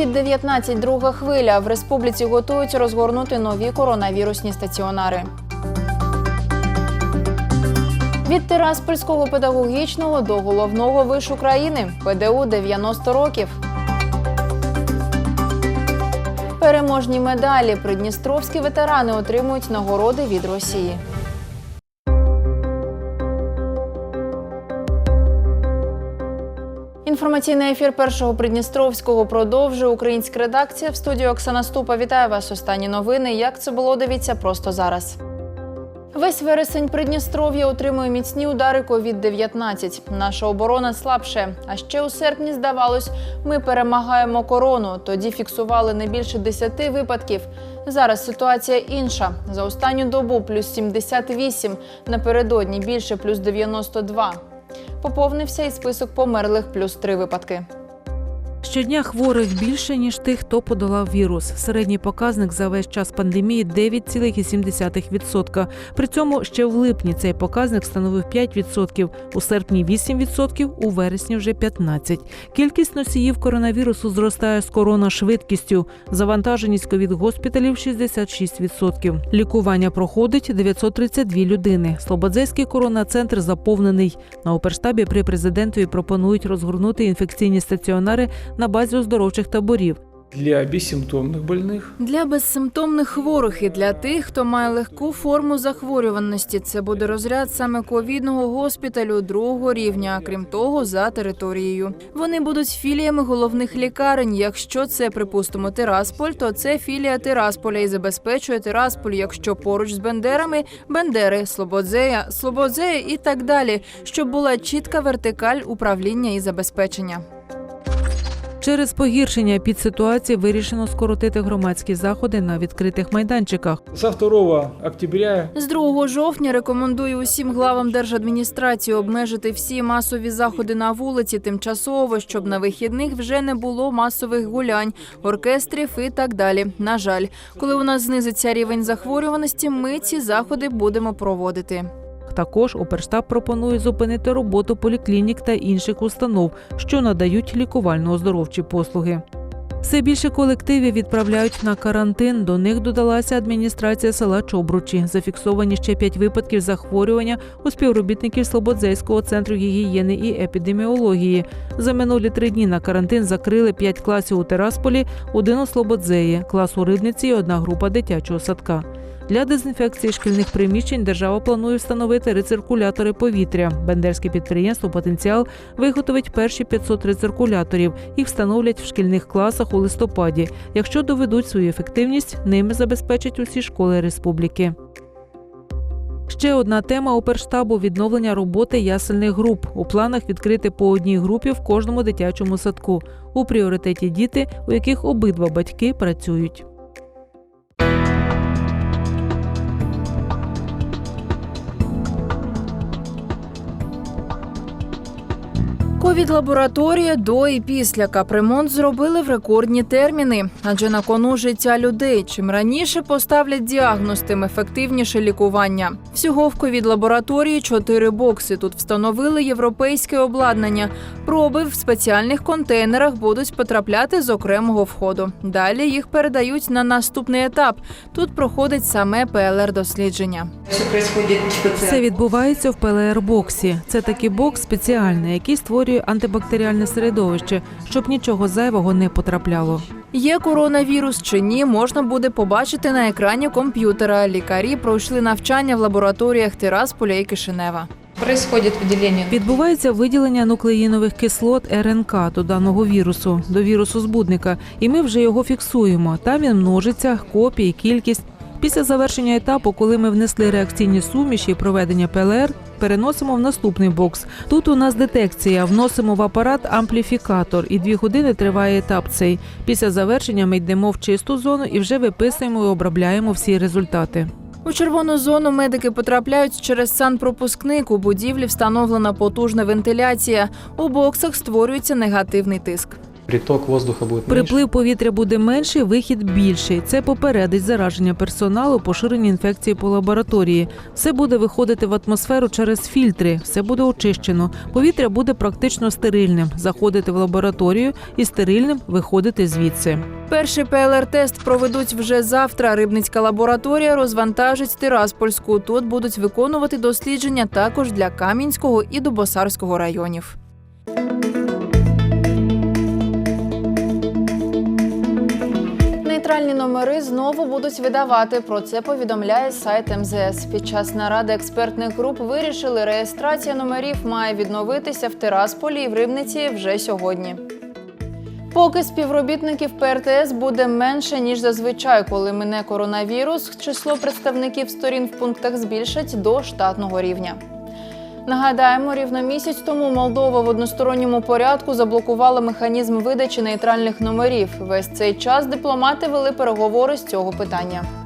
Ковід-19 друга хвиля. В республіці готують розгорнути нові коронавірусні стаціонари. Від Тираспольського педагогічного до головного вишу країни ПДУ 90 років. Переможні медалі придністровські ветерани отримують нагороди від Росії. Інформаційний ефір першого Придністровського продовжує українська редакція. В студії Оксана Ступа вітаю вас. Останні новини. Як це було? Дивіться просто зараз. Весь вересень Придністров'я отримує міцні удари COVID-19. Наша оборона слабше. А ще у серпні здавалось, ми перемагаємо корону. Тоді фіксували не більше 10 випадків. Зараз ситуація інша. За останню добу плюс 78, напередодні більше плюс 92. Поповнився і список померлих плюс три випадки. Щодня хворих більше ніж тих, хто подолав вірус. Середній показник за весь час пандемії 9,7%. При цьому ще в липні цей показник становив 5%, у серпні 8%, у вересні вже 15%. Кількість носіїв коронавірусу зростає з коронашвидкістю. Завантаженість ковід госпіталів 66%. Лікування проходить 932 людини. Слободзейський коронацентр заповнений. На оперштабі при президентові пропонують розгорнути інфекційні стаціонари на базі оздоровчих таборів. Для бессимптомных больных Для безсимптомних хворих і для тих, хто має легку форму захворюваності, це буде розряд саме ковідного госпіталю другого рівня. Крім того, за територією вони будуть філіями головних лікарень. Якщо це, припустимо, Тирасполь, то це філія Тирасполя і забезпечує Тирасполь. Якщо поруч з Бендерами, Бендери, Слободзея, Слободзея і так далі, щоб була чітка вертикаль управління і забезпечення. Через погіршення підситуації вирішено скоротити громадські заходи на відкритих майданчиках. со 2 октября З 2 жовтня рекомендую усім главам держадміністрації обмежити всі масові заходи на вулиці тимчасово, щоб на вихідних вже не було масових гулянь, оркестрів і так далі. На жаль, коли у нас знизиться рівень захворюваності, ми ці заходи будемо проводити. Також Оперштаб пропонує зупинити роботу поліклінік та інших установ, що надають лікувально-оздоровчі послуги. Все більше колективів відправляють на карантин. До них додалася адміністрація села Чобручі. Зафіксовані ще п'ять випадків захворювання у співробітників Слободзейського центру гігієни і епідеміології. За минулі три дні на карантин закрили п'ять класів у Терасполі, один у Слободзеї, клас у Рибниці і одна група дитячого садка. Для дезінфекції шкільних приміщень держава планує встановити рециркулятори повітря. Бендерське підприємство Потенціал виготовить перші 500 рециркуляторів. Їх встановлять в шкільних класах у листопаді. Якщо доведуть свою ефективність, ними забезпечать усі школи республіки. Ще одна тема оперштабу відновлення роботи ясельних груп. У планах відкрити по одній групі в кожному дитячому садку. У пріоритеті діти, у яких обидва батьки працюють. Ковід-лабораторія до і після капремонт зробили в рекордні терміни, адже на кону життя людей. Чим раніше поставлять діагноз, тим ефективніше лікування. Всього в ковід-лабораторії чотири бокси. Тут встановили європейське обладнання. Проби в спеціальних контейнерах будуть потрапляти з окремого входу. Далі їх передають на наступний етап. Тут проходить саме ПЛР-дослідження. Все відбувається в ПЛР-боксі. Це такий бокс спеціальний, який створює антибактеріальне середовище, щоб нічого зайвого не потрапляло. Є коронавірус чи ні, можна буде побачити на екрані комп'ютера. Лікарі пройшли навчання в лабораторіях Тирасполя і Кишинева. Відбувається виділення нуклеїнових кислот РНК до даного вірусу, до вірусу збудника, і ми вже його фіксуємо. Там він множиться, копії, кількість. Після завершення етапу, коли ми внесли реакційні суміші проведення ПЛР, переносимо в наступний бокс. Тут у нас детекція, вносимо в апарат ампліфікатор, і дві години триває етап цей. Після завершення ми йдемо в чисту зону і вже виписуємо і обробляємо всі результати. У червону зону медики потрапляють через санпропускник. У будівлі встановлена потужна вентиляція. У боксах створюється негативний тиск. Приток воздуха будет меньше. Приплив повітря буде менший, вихід більший. Це попередить зараження персоналу, поширення інфекції по лабораторії. Все буде виходити в атмосферу через фільтри, все буде очищено. Повітря буде практично стерильним. Заходити в лабораторію і стерильним виходити звідси. Перший ПЛР-тест проведуть вже завтра. Рибницька лабораторія розвантажить Тираспольську. Тут будуть виконувати дослідження також для Кам'янського і Дубосарського районів. Нейтральні номери знову будуть видавати. Про це повідомляє сайт МЗС. Під час наради експертних груп вирішили, реєстрація номерів має відновитися в Тирасполі і в Рибниці вже сьогодні. Поки співробітників ПРТС буде менше ніж зазвичай, коли мине коронавірус, число представників сторін в пунктах збільшать до штатного рівня. Нагадаємо, рівно місяць тому Молдова в односторонньому порядку заблокувала механізм видачі нейтральних номерів. Весь цей час дипломати вели переговори з цього питання.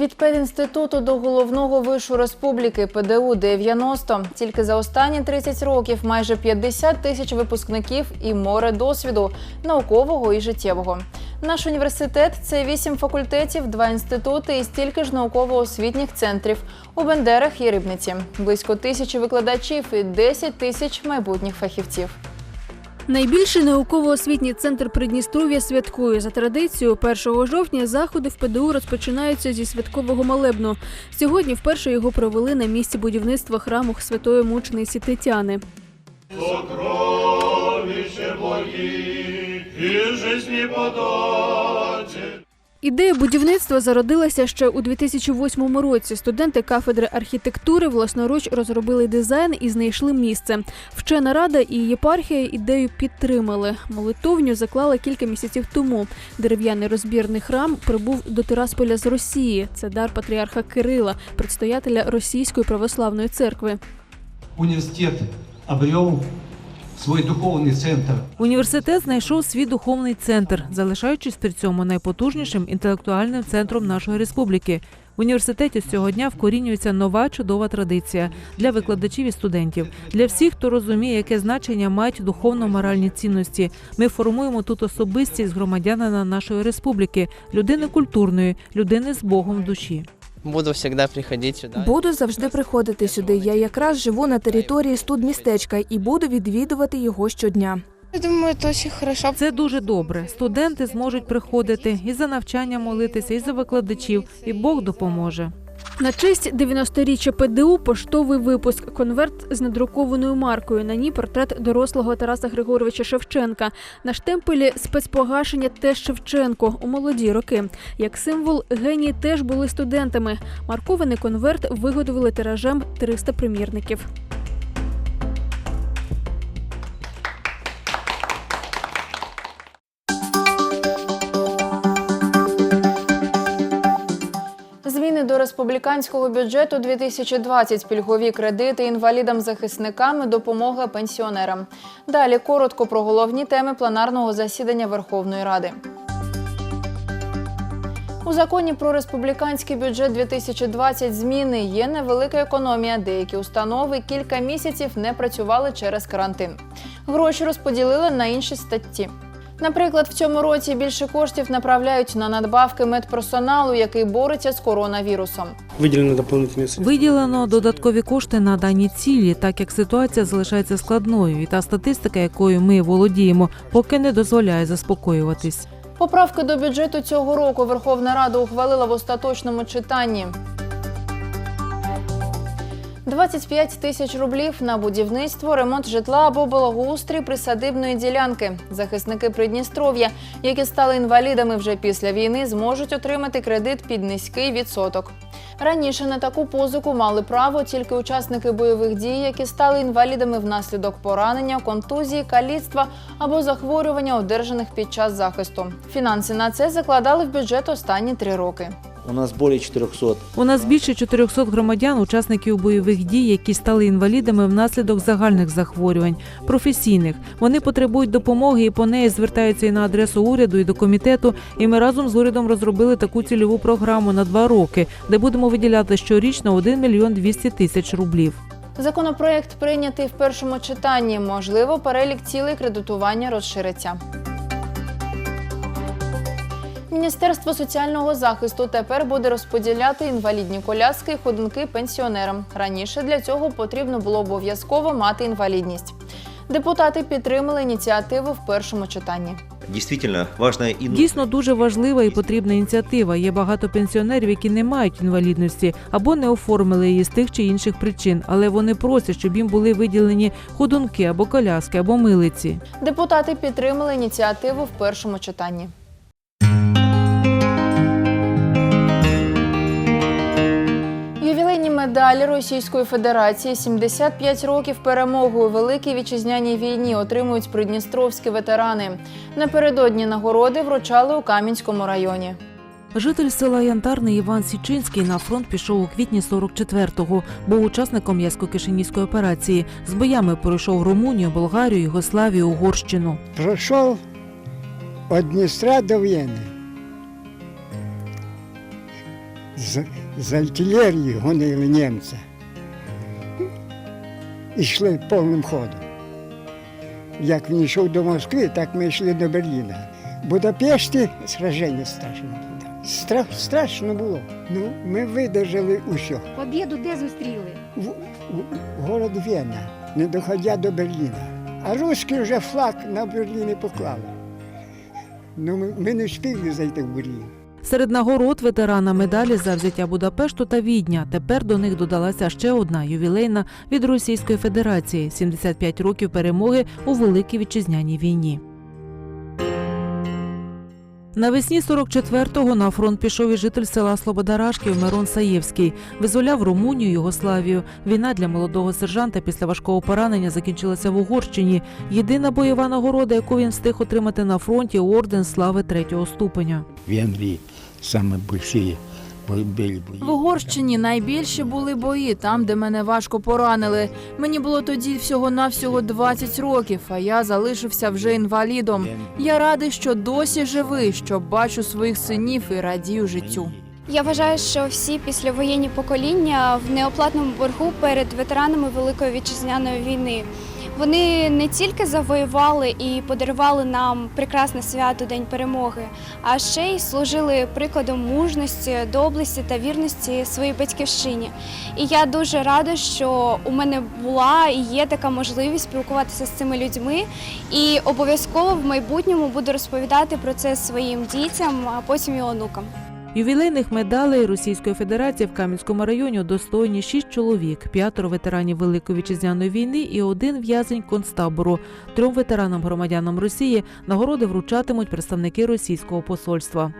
Від педінституту до головного вишу республіки ПДУ 90. Тільки за останні 30 років майже 50 тисяч випускників і море досвіду наукового і життєвого. Наш університет це 8 факультетів, 2 інститути і стільки ж науково-освітніх центрів у Бендерах і Рибниці. Близько тисячі викладачів і 10 тисяч майбутніх фахівців. Найбільший науково-освітній центр Придністров'я святкує за традицією 1 жовтня. Заходи в ПДУ розпочинаються зі святкового молебну. Сьогодні вперше його провели на місці будівництва храму святої мучениці Тетяни. Ідея будівництва зародилася ще у 2008 році. Студенти кафедри архітектури власноруч розробили дизайн і знайшли місце. Вчена рада і єпархія ідею підтримали. Молитовню заклали кілька місяців тому. Дерев'яний розбірний храм прибув до Тирасполя з Росії. Це дар патріарха Кирила, предстоятеля Російської православної церкви. университет обрел свой духовный центр. Університет знайшов свій духовний центр, залишаючись при цьому найпотужнішим інтелектуальним центром нашої республіки. В університеті з цього дня вкорінюється нова чудова традиція для викладачів і студентів, для всіх, хто розуміє, яке значення мають духовно-моральні цінності. Ми формуємо тут особистість громадянина нашої республіки, людини культурної, людини з Богом в душі. Буду всегда приходити сюда. Буду завжди приходити сюди. Я якраз живу на території студмістечка і буду відвідувати його щодня. Я думаю, це очень хорошо. Це дуже добре. Студенти зможуть приходити і за навчання молитися, і за викладачів, і Бог допоможе. На честь 90-річчя ПДУ поштовий випуск конверт з надрукованою маркою. На ній портрет дорослого Тараса Григоровича Шевченка. На штемпелі спецпогашення теж Шевченко у молоді роки. Як символ, генії теж були студентами. Маркований конверт виготовили тиражем 300 примірників. Республіканського бюджету 2020, пільгові кредити інвалідам-захисникам і допомога пенсіонерам. Далі коротко про головні теми пленарного засідання Верховної Ради. У законі про республіканський бюджет 2020 зміни є невелика економія. Деякі установи кілька місяців не працювали через карантин. Гроші розподілили на інші статті. Наприклад, в цьому році більше коштів направляють на надбавки медперсоналу, який бореться з коронавірусом. Выделены дополнительные средства. Виділено додаткові кошти на дані цілі, так як ситуація залишається складною, і та статистика, якою ми володіємо, поки не дозволяє заспокоюватись. Поправки до бюджету цього року Верховна Рада ухвалила в остаточному читанні. 25 тисяч рублів на будівництво, ремонт житла або благоустрій присадибної ділянки. Захисники Придністров'я, які стали інвалідами вже після війни, зможуть отримати кредит під низький відсоток. Раніше на таку позику мали право тільки учасники бойових дій, які стали інвалідами внаслідок поранення, контузії, каліцтва або захворювання, одержаних під час захисту. Фінанси на це закладали в бюджет останні три роки. У нас более 400 У нас більше 400 громадян, учасників бойових дій, які стали інвалідами внаслідок загальних захворювань, професійних. Вони потребують допомоги і по неї звертаються і на адресу уряду, і до комітету. І ми разом з урядом розробили таку цільову програму на два роки, де будемо виділяти щорічно 1 мільйон 200 тисяч рублів. Законопроект прийнятий в першому читанні. Можливо, перелік цілей кредитування розшириться. Міністерство соціального захисту тепер буде розподіляти інвалідні коляски і ходунки пенсіонерам. Раніше для цього потрібно було обов'язково мати інвалідність. Депутати підтримали ініціативу в першому читанні. Действительно важна і Дійсно дуже важлива і потрібна ініціатива. Є багато пенсіонерів, які не мають інвалідності або не оформили її з тих чи інших причин, але вони просять, щоб їм були виділені ходунки або коляски, або милиці. Депутати підтримали ініціативу в першому читанні. Медалі Російської Федерації 75 років перемоги у Великій вітчизняній війні отримують придністровські ветерани. Напередодні нагороди вручали у Кам'янському районі. Житель села Янтарний Іван Січинський на фронт пішов у квітні 44-го, був учасником Ясько-Кишинівської операції. З боями пройшов Румунію, Болгарію, Югославію, Угорщину. Пройшов від Дністра до Вєни. З, артилерії гонили німця. Ішли повним ходом. Як він йшов до Москви, так ми йшли до Берліна. В Будапешті сраження страшне було. Страх, страшно було. Ну, ми видержали усе. Побіду де зустріли? В, в, в город Вена, не доходя до Берліна. А русські вже флаг на Берліні поклали. Ну, ми, ми не встигли зайти в Берлін. Серед нагород ветерана медалі за взяття Будапешту та Відня. Тепер до них додалася ще одна ювілейна від Російської Федерації 75 років перемоги у Великій вітчизняній війні. Навесні 44-го на фронт пішов і житель села Слободарашків Мирон Саєвський. Визволяв Румунію, Югославію. Війна для молодого сержанта після важкого поранення закінчилася в Угорщині. Єдина бойова нагорода, яку він встиг отримати на фронті орден слави третього ступеня. Венгрії самі більші. В Угорщині найбільші були бої, там, де мене важко поранили. Мені було тоді всього-навсього 20 років, а я залишився вже інвалідом. Я радий, що досі живий, що бачу своїх синів і радію життю. Я вважаю, що всі післявоєнні покоління в неоплатному боргу перед ветеранами Великої вітчизняної війни. Вони не тільки завоювали і подарували нам прекрасне свято День перемоги, а ще й служили прикладом мужності, доблесті та вірності своїй батьківщині. І я дуже рада, що у мене була і є така можливість спілкуватися з цими людьми. І обов'язково в майбутньому буду розповідати про це своїм дітям, а потім і онукам. Ювілейних медалей Російської Федерації в Кам'янському районі достойні шість чоловік, п'ятеро ветеранів Великої вітчизняної війни і один в'язень концтабору. Трьом ветеранам громадянам Росії нагороди вручатимуть представники російського посольства.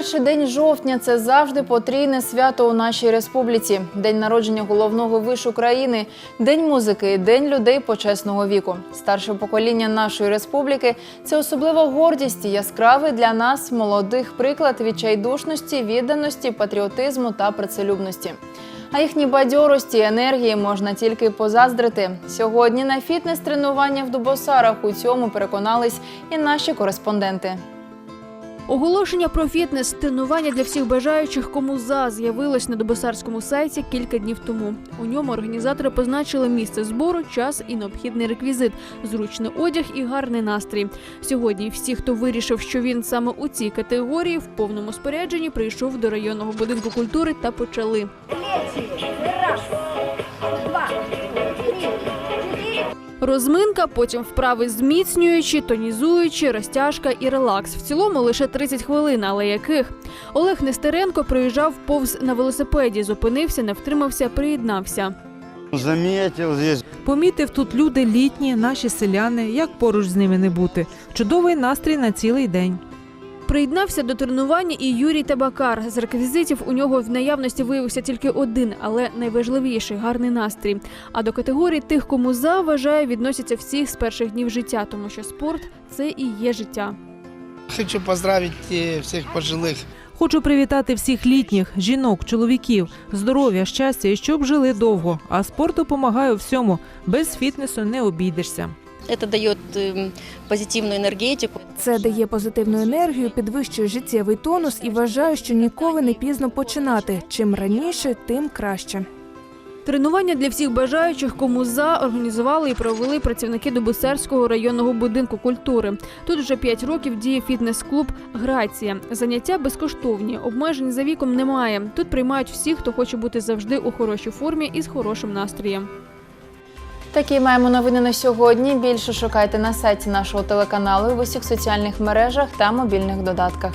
Перший день жовтня це завжди потрійне свято у нашій республіці. День народження головного вишу країни, день музики, день людей почесного віку. Старше покоління нашої республіки це особлива гордість і яскравий для нас молодих приклад відчайдушності, відданості, патріотизму та працелюбності. А їхній бадьорості і енергії можна тільки позаздрити. Сьогодні на фітнес-тренування в Дубосарах у цьому переконались і наші кореспонденти. Оголошення про фітнес тренування для всіх бажаючих, кому за з'явилось на добосарському сайті кілька днів тому. У ньому організатори позначили місце збору, час і необхідний реквізит, зручний одяг і гарний настрій. Сьогодні всі, хто вирішив, що він саме у цій категорії, в повному спорядженні прийшов до районного будинку культури та почали. Розминка, потім вправи зміцнюючі, тонізуючі, розтяжка і релакс. В цілому лише 30 хвилин, але яких? Олег Нестеренко проїжджав повз на велосипеді, зупинився, не втримався, приєднався. Заметив здесь. Помітив тут люди літні, наші селяни. Як поруч з ними не бути? Чудовий настрій на цілий день. Приєднався до тренування і Юрій Табакар. З реквізитів у нього в наявності виявився тільки один, але найважливіший гарний настрій. А до категорії тих, кому за вважає, відносяться всі з перших днів життя, тому що спорт це і є життя. Хочу поздравити всіх пожилих. Хочу привітати всіх літніх, жінок, чоловіків, здоров'я, щастя і щоб жили довго. А спорт допомагає у всьому. Без фітнесу не обійдешся. Это дает эм, позитивную энергетику. Це дає позитивну енергію, підвищує життєвий тонус і вважаю, що ніколи не пізно починати. Чим раніше, тим краще. Тренування для всіх бажаючих, кому за організували і провели працівники Дубосарського районного будинку культури. Тут вже 5 років діє фітнес-клуб Грація. Заняття безкоштовні, обмежень за віком немає. Тут приймають всіх, хто хоче бути завжди у хорошій формі і з хорошим настроєм. Такі маємо новини на сьогодні. Більше шукайте на сайті нашого телеканалу в усіх соціальних мережах та мобільних додатках.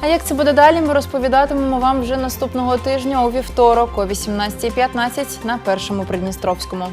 А як це буде далі, ми розповідатимемо вам вже наступного тижня у вівторок о 18.15 на першому Придністровському.